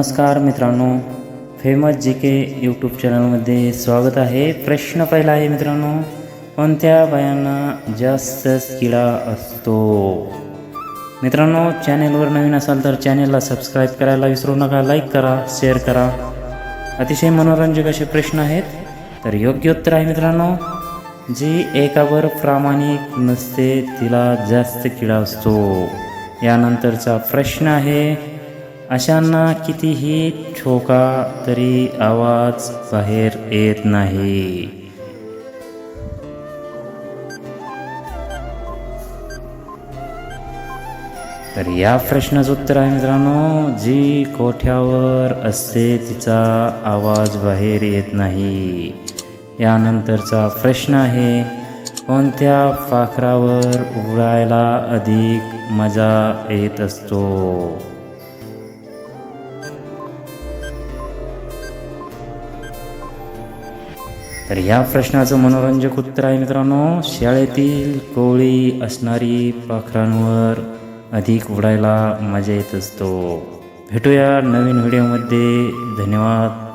नमस्कार मित्रांनो फेमस जी के यूट्यूब चॅनलमध्ये स्वागत आहे. प्रश्न पहिला आहे मित्रांनो कोणत्या बायांना जास्त किडा असतो? मित्रांनो चॅनेलवर नवीन असाल तर चॅनेलला सबस्क्राईब करायला विसरू नका लाईक करा शेअर करा. अतिशय मनोरंजक असे प्रश्न आहेत. तर योग्य उत्तर आहे मित्रांनो जी एकावर प्रामाणिक नसते तिला जास्त किडा असतो. यानंतरचा प्रश्न आहे अशांना कितीही ठोका तरी आवाज बाहेर येत नाही. तर या प्रश्नाचं उत्तर आहे मित्रांनो जी कोठ्यावर असते तिचा आवाज बाहेर येत नाही. यानंतरचा प्रश्न आहे कोणत्या पाखरावर उडायला अधिक मजा येत असतो? तर ह्या प्रश्नाचं मनोरंजक उत्तर आहे मित्रांनो शाळेतील कोळी असणारी पाखरांवर अधिक उडायला मजा येत असतो. भेटूया नवीन व्हिडिओमध्ये. धन्यवाद.